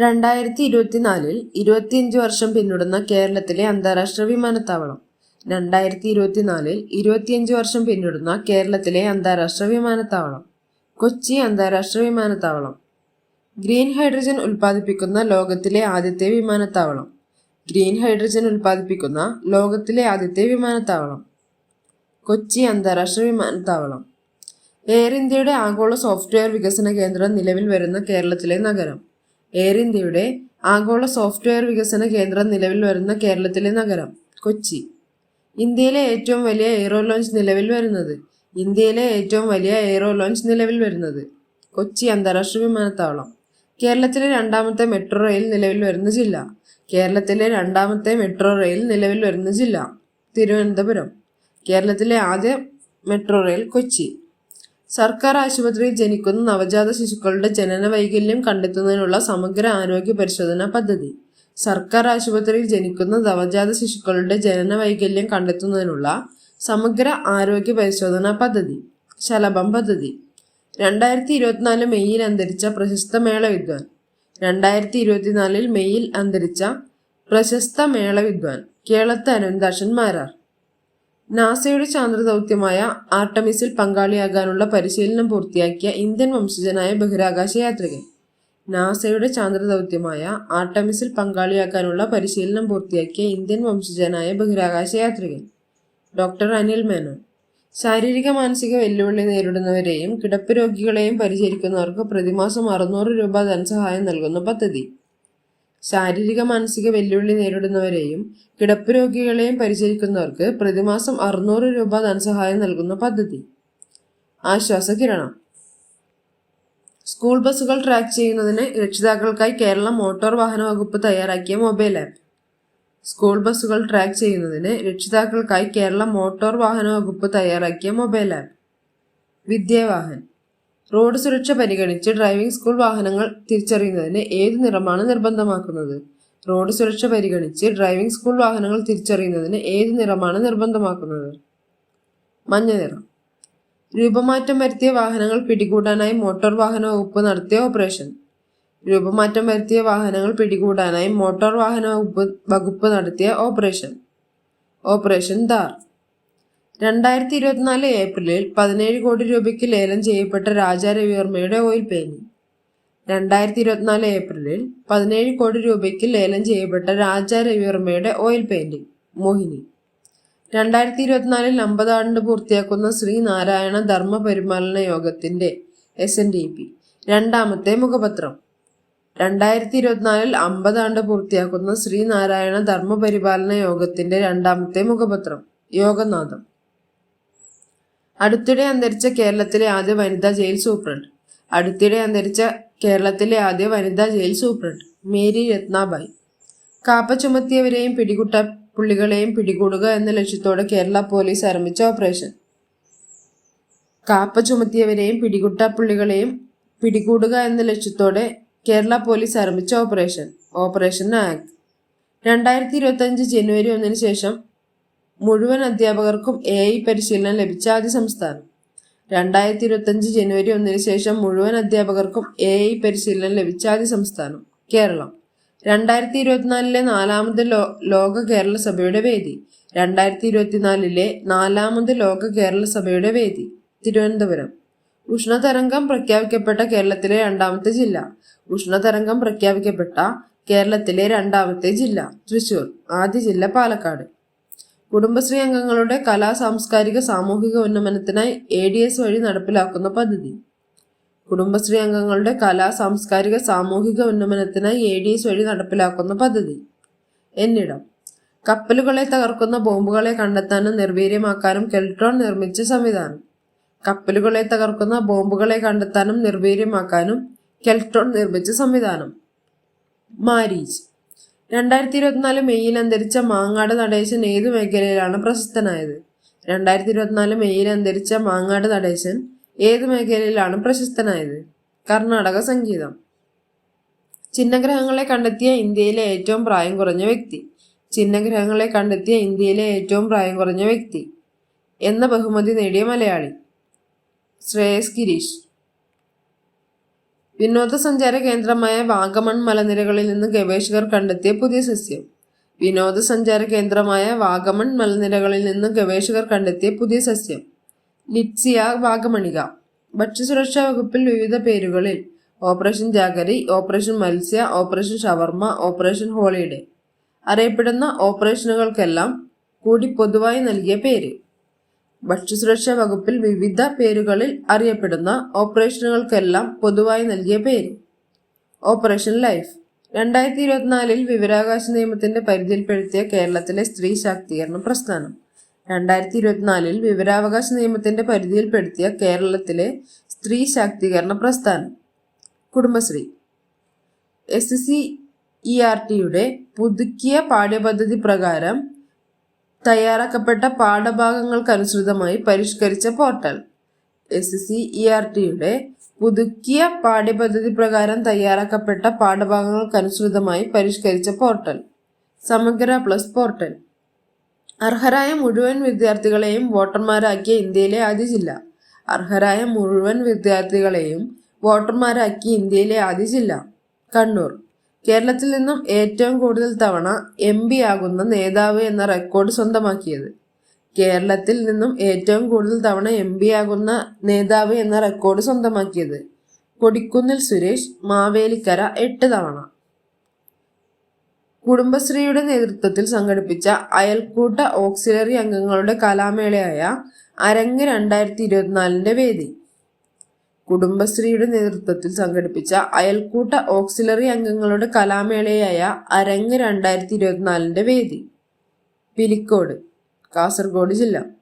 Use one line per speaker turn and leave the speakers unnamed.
രണ്ടായിരത്തി ഇരുപത്തിനാലിൽ ഇരുപത്തിയഞ്ച് വർഷം പിന്നിടുന്ന കേരളത്തിലെ അന്താരാഷ്ട്ര വിമാനത്താവളം. രണ്ടായിരത്തി ഇരുപത്തിനാലിൽ ഇരുപത്തിയഞ്ച് വർഷം പിന്നിടുന്ന കേരളത്തിലെ അന്താരാഷ്ട്ര വിമാനത്താവളം. കൊച്ചി അന്താരാഷ്ട്ര വിമാനത്താവളം. ഗ്രീൻ ഹൈഡ്രജൻ ഉൽപ്പാദിപ്പിക്കുന്ന ലോകത്തിലെ ആദ്യത്തെ വിമാനത്താവളം. ഗ്രീൻ ഹൈഡ്രജൻ ഉൽപ്പാദിപ്പിക്കുന്ന ലോകത്തിലെ ആദ്യത്തെ വിമാനത്താവളം. കൊച്ചി അന്താരാഷ്ട്ര വിമാനത്താവളം. എയർ ഇന്ത്യയുടെ ആഗോള സോഫ്റ്റ്വെയർ വികസന കേന്ദ്രം നിലവിൽ വരുന്ന കേരളത്തിലെ നഗരം. എയർ ഇന്ത്യയുടെ ആഗോള സോഫ്റ്റ്വെയർ വികസന കേന്ദ്രം നിലവിൽ വരുന്ന കേരളത്തിലെ നഗരം കൊച്ചി. ഇന്ത്യയിലെ ഏറ്റവും വലിയ എയ്റോ ലോഞ്ച് നിലവിൽ വരുന്നത് ഇന്ത്യയിലെ ഏറ്റവും വലിയ എയ്റോ ലോഞ്ച് നിലവിൽ വരുന്നത് കൊച്ചി അന്താരാഷ്ട്ര വിമാനത്താവളം. കേരളത്തിലെ രണ്ടാമത്തെ മെട്രോ റെയിൽ നിലവിൽ വരുന്ന ജില്ല കേരളത്തിലെ രണ്ടാമത്തെ മെട്രോ റെയിൽ നിലവിൽ വരുന്ന ജില്ല തിരുവനന്തപുരം. കേരളത്തിലെ ആദ്യ മെട്രോ റെയിൽ കൊച്ചി. സർക്കാർ ആശുപത്രിയിൽ ജനിക്കുന്ന നവജാത ശിശുക്കളുടെ ജനന വൈകല്യം കണ്ടെത്തുന്നതിനുള്ള സമഗ്ര ആരോഗ്യ പരിശോധനാ പദ്ധതി. സർക്കാർ ആശുപത്രിയിൽ ജനിക്കുന്ന നവജാത ശിശുക്കളുടെ ജനന വൈകല്യം കണ്ടെത്തുന്നതിനുള്ള സമഗ്ര ആരോഗ്യ പരിശോധനാ പദ്ധതി. ശലഭം പദ്ധതി. രണ്ടായിരത്തി ഇരുപത്തിനാല് മെയ്യിൽ അന്തരിച്ച പ്രശസ്ത മേള വിദ്വാൻ രണ്ടായിരത്തി ഇരുപത്തിനാലിൽ മെയ്യിൽ അന്തരിച്ച പ്രശസ്ത മേള വിദ്വാൻ കേളത്ത് അനന്താശൻ മാരാർ. നാസയുടെ ചാന്ദ്രദൗത്യമായ ആർട്ടമിസിൽ പങ്കാളിയാകാനുള്ള പരിശീലനം പൂർത്തിയാക്കിയ ഇന്ത്യൻ വംശജനായ ബഹിരാകാശ യാത്രികൻ. നാസയുടെ ചാന്ദ്രദൗത്യമായ ആർട്ടമിസിൽ പങ്കാളിയാക്കാനുള്ള പരിശീലനം പൂർത്തിയാക്കിയ ഇന്ത്യൻ വംശജനായ ബഹിരാകാശ യാത്രികൻ. ഡോക്ടർ അനിൽ മേനോൻ. ശാരീരിക മാനസിക വെല്ലുവിളി നേരിടുന്നവരെയും കിടപ്പ് രോഗികളെയും പരിചരിക്കുന്നവർക്ക് പ്രതിമാസം അറുന്നൂറ് രൂപ ധനസഹായം നൽകുന്ന പദ്ധതി. ശാരീരിക മാനസിക വെല്ലുവിളി നേരിടുന്നവരെയും കിടപ്പ് രോഗികളെയും പരിചരിക്കുന്നവർക്ക് പ്രതിമാസം അറുന്നൂറ് രൂപ ധനസഹായം നൽകുന്ന പദ്ധതി. ആശ്വാസകിരണം സ്കൂൾ ബസ്സുകൾ ട്രാക്ക് ചെയ്യുന്നതിന് രക്ഷിതാക്കൾക്കായി കേരള മോട്ടോർ വാഹന വകുപ്പ് തയ്യാറാക്കിയ മൊബൈൽ ആപ്പ്. സ്കൂൾ ബസ്സുകൾ ട്രാക്ക് ചെയ്യുന്നതിന് രക്ഷിതാക്കൾക്കായി കേരള മോട്ടോർ വാഹന വകുപ്പ് തയ്യാറാക്കിയ മൊബൈൽ ആപ്പ്. വിദ്യാവാഹൻ. റോഡ് സുരക്ഷ പരിഗണിച്ച് ഡ്രൈവിംഗ് സ്കൂൾ വാഹനങ്ങൾ തിരിച്ചറിയുന്നതിന് ഏത് നിറമാണ് നിർബന്ധമാക്കുന്നത്? റോഡ് സുരക്ഷ പരിഗണിച്ച് ഡ്രൈവിംഗ് സ്കൂൾ വാഹനങ്ങൾ തിരിച്ചറിയുന്നതിന് ഏത് നിറമാണ് നിർബന്ധമാക്കുന്നത്? മഞ്ഞ നിറം. രൂപമാറ്റം വരുത്തിയ വാഹനങ്ങൾ പിടികൂടാനായി മോട്ടോർ വാഹന വകുപ്പ് നടത്തിയ ഓപ്പറേഷൻ. രൂപമാറ്റം വരുത്തിയ വാഹനങ്ങൾ പിടികൂടാനായി മോട്ടോർ വാഹന വകുപ്പ് നടത്തിയ ഓപ്പറേഷൻ. ഓപ്പറേഷൻ ദാർ രണ്ടായിരത്തി ഇരുപത്തിനാല് ഏപ്രിലിൽ പതിനേഴ് കോടി രൂപയ്ക്ക് ലേലം ചെയ്യപ്പെട്ട രാജാ രവിവർമ്മയുടെ ഓയിൽ പെയിന്റിംഗ് രണ്ടായിരത്തി ഇരുപത്തിനാല് ഏപ്രിലിൽ പതിനേഴ് കോടി രൂപയ്ക്ക് ലേലം ചെയ്യപ്പെട്ട രാജാ രവിവർമ്മയുടെ ഓയിൽ പെയിന്റിംഗ് മോഹിനി. രണ്ടായിരത്തി ഇരുപത്തിനാലിൽ അമ്പതാണ്ട് പൂർത്തിയാക്കുന്ന ശ്രീ നാരായണ ധർമ്മ പരിപാലന യോഗത്തിന്റെ എസ് എൻ ഡി പി രണ്ടാമത്തെ മുഖപത്രം. രണ്ടായിരത്തി ഇരുപത്തിനാലിൽ അമ്പതാണ്ട് പൂർത്തിയാക്കുന്ന ശ്രീ നാരായണ ധർമ്മ പരിപാലന യോഗത്തിന്റെ രണ്ടാമത്തെ മുഖപത്രം യോഗനാഥം. അടുത്തിടെ അന്തരിച്ച കേരളത്തിലെ ആദ്യ വനിതാ ജയിൽ സൂപ്രണ്ട്. അടുത്തിടെ അന്തരിച്ച കേരളത്തിലെ ആദ്യ വനിതാ jail superintendent Mary Ratnabai. Kaapa ചുമത്തിയവരെയും പിടികുട്ട പുള്ളികളെയും പിടികൂടുക എന്ന ലക്ഷ്യത്തോടെ കേരള പോലീസ് ആരംഭിച്ച ഓപ്പറേഷൻ. കാപ്പ ചുമത്തിയവരെയും പിടികുട്ട പുള്ളികളെയും പിടികൂടുക എന്ന ലക്ഷ്യത്തോടെ കേരള പോലീസ് ആരംഭിച്ച ഓപ്പറേഷൻ ഓപ്പറേഷൻ ആക്ട് രണ്ടായിരത്തി ഇരുപത്തഞ്ച് ജനുവരി ഒന്നിന് ശേഷം മുഴുവൻ അധ്യാപകർക്കും എ ഐ പരിശീലനം ലഭിച്ച ആദ്യ സംസ്ഥാനം. രണ്ടായിരത്തി ഇരുപത്തഞ്ച് ജനുവരി ഒന്നിന് ശേഷം മുഴുവൻ അധ്യാപകർക്കും എ ഐ പരിശീലനം ലഭിച്ച ആദ്യ സംസ്ഥാനം കേരളം. രണ്ടായിരത്തി ഇരുപത്തിനാലിലെ നാലാമത് ലോ ലോക കേരള സഭയുടെ വേദി. രണ്ടായിരത്തി ഇരുപത്തിനാലിലെ നാലാമത് ലോക കേരള സഭയുടെ വേദി തിരുവനന്തപുരം. ഉഷ്ണതരംഗം പ്രഖ്യാപിക്കപ്പെട്ട കേരളത്തിലെ രണ്ടാമത്തെ ജില്ല. ഉഷ്ണതരംഗം പ്രഖ്യാപിക്കപ്പെട്ട കേരളത്തിലെ രണ്ടാമത്തെ ജില്ല തൃശൂർ. ആദ്യ ജില്ല പാലക്കാട്. കുടുംബശ്രീ അംഗങ്ങളുടെ കലാ സാംസ്കാരിക സാമൂഹിക ഉന്നമനത്തിനായി എ ഡി എസ് വഴി നടപ്പിലാക്കുന്ന പദ്ധതി. കുടുംബശ്രീ അംഗങ്ങളുടെ കലാ സാംസ്കാരിക സാമൂഹിക ഉന്നമനത്തിനായി എ ഡി എസ് വഴി നടപ്പിലാക്കുന്ന പദ്ധതി. എന്നിടം. കപ്പലുകളെ തകർക്കുന്ന ബോംബുകളെ കണ്ടെത്താനും നിർവീര്യമാക്കാനും കെൽട്രോൺ നിർമ്മിച്ച സംവിധാനം. കപ്പലുകളെ തകർക്കുന്ന ബോംബുകളെ കണ്ടെത്താനും നിർവീര്യമാക്കാനും കെൽട്രോൺ നിർമ്മിച്ച സംവിധാനം. മാരീജ് രണ്ടായിരത്തി ഇരുപത്തിനാല് മെയ്യിൽ അന്തരിച്ച മാങ്ങാട് നടേശൻ ഏതു മേഖലയിലാണ് പ്രശസ്തനായത്? രണ്ടായിരത്തി ഇരുപത്തിനാല് മെയ്യിൽ അന്തരിച്ച മാങ്ങാട് നടേശൻ ഏതു മേഖലയിലാണ് പ്രശസ്തനായത്? കർണാടക സംഗീതം. ചിഹ്നഗ്രഹങ്ങളെ കണ്ടെത്തിയ ഇന്ത്യയിലെ ഏറ്റവും പ്രായം കുറഞ്ഞ വ്യക്തി. ചിഹ്നഗ്രഹങ്ങളെ കണ്ടെത്തിയ ഇന്ത്യയിലെ ഏറ്റവും പ്രായം കുറഞ്ഞ വ്യക്തി. എന്ന ബഹുമതി നേടിയ മലയാളി. ശ്രേയസ് ഗിരീഷ്. വിനോദസഞ്ചാര കേന്ദ്രമായ വാഗമൺ മലനിരകളിൽ നിന്ന് ഗവേഷകർ കണ്ടെത്തിയ പുതിയ സസ്യം. വിനോദസഞ്ചാര കേന്ദ്രമായ വാഗമൺ മലനിരകളിൽ നിന്ന് ഗവേഷകർ കണ്ടെത്തിയ പുതിയ സസ്യം. ലിറ്റ്സിയ വാഗമണിക. ഭക്ഷ്യസുരക്ഷാ വകുപ്പിൽ വിവിധ പേരുകളിൽ ഓപ്പറേഷൻ ജാഗരി ഓപ്പറേഷൻ മത്സ്യ ഓപ്പറേഷൻ ഷവർമ്മ ഓപ്പറേഷൻ ഹോളിഡേ. അറിയപ്പെടുന്ന ഓപ്പറേഷനുകൾക്കെല്ലാം കൂടി പൊതുവായി നൽകിയ പേര്. ഭക്ഷ്യസുരക്ഷാ വകുപ്പിൽ വിവിധ പേരുകളിൽ അറിയപ്പെടുന്ന ഓപ്പറേഷനുകൾക്കെല്ലാം പൊതുവായി നൽകിയ പേര്. Operation life. രണ്ടായിരത്തി ഇരുപത്തിനാലിൽ വിവരാവകാശ നിയമത്തിന്റെ പരിധിയിൽപ്പെടുത്തിയ കേരളത്തിലെ സ്ത്രീ ശാക്തീകരണ പ്രസ്ഥാനം. രണ്ടായിരത്തി ഇരുപത്തിനാലിൽ വിവരാവകാശ നിയമത്തിന്റെ പരിധിയിൽപ്പെടുത്തിയ കേരളത്തിലെ സ്ത്രീ ശാക്തീകരണ പ്രസ്ഥാനം. Kudumbashree. S C E R ടിയുടെ പുതുക്കിയ പാഠ്യപദ്ധതി പ്രകാരം തയ്യാറാക്കപ്പെട്ട പാഠഭാഗങ്ങൾക്കനുസൃതമായി പരിഷ്കരിച്ച portal. S C E R ടിയുടെ പുതുക്കിയ പാഠ്യപദ്ധതി പ്രകാരം തയ്യാറാക്കപ്പെട്ട പാഠഭാഗങ്ങൾക്കനുസൃതമായി പരിഷ്കരിച്ച പോർട്ടൽ. സമഗ്ര പ്ലസ് പോർട്ടൽ. അർഹരായ മുഴുവൻ വിദ്യാർത്ഥികളെയും വോട്ടർമാരാക്കിയ ഇന്ത്യയിലെ ആദ്യ ജില്ല. അർഹരായ മുഴുവൻ വിദ്യാർത്ഥികളെയും വോട്ടർമാരാക്കിയ ഇന്ത്യയിലെ ആദ്യ ജില്ല. കണ്ണൂർ. കേരളത്തിൽ നിന്നും ഏറ്റവും കൂടുതൽ തവണ എം പി ആകുന്ന നേതാവ് എന്ന റെക്കോർഡ് സ്വന്തമാക്കിയത്. കേരളത്തിൽ നിന്നും ഏറ്റവും കൂടുതൽ തവണ എം പി ആകുന്ന നേതാവ് എന്ന റെക്കോർഡ് സ്വന്തമാക്കിയത്. കൊടിക്കുന്നിൽ സുരേഷ് മാവേലിക്കര എട്ട് തവണ. കുടുംബശ്രീയുടെ നേതൃത്വത്തിൽ സംഘടിപ്പിച്ച അയൽക്കൂട്ട ഓക്സിലറി അംഗങ്ങളുടെ കലാമേളയായ അരങ്ങ് രണ്ടായിരത്തി ഇരുപത്തിനാലിന്റെ വേദി. കുടുംബശ്രീയുടെ നേതൃത്വത്തിൽ സംഘടിപ്പിച്ച അയൽക്കൂട്ട ഓക്സിലറി അംഗങ്ങളുടെ കലാമേളയായ അരങ്ങ് രണ്ടായിരത്തി ഇരുപത്തിനാലിന്റെ വേദി. പിലിക്കോട് കാസർഗോഡ് ജില്ല.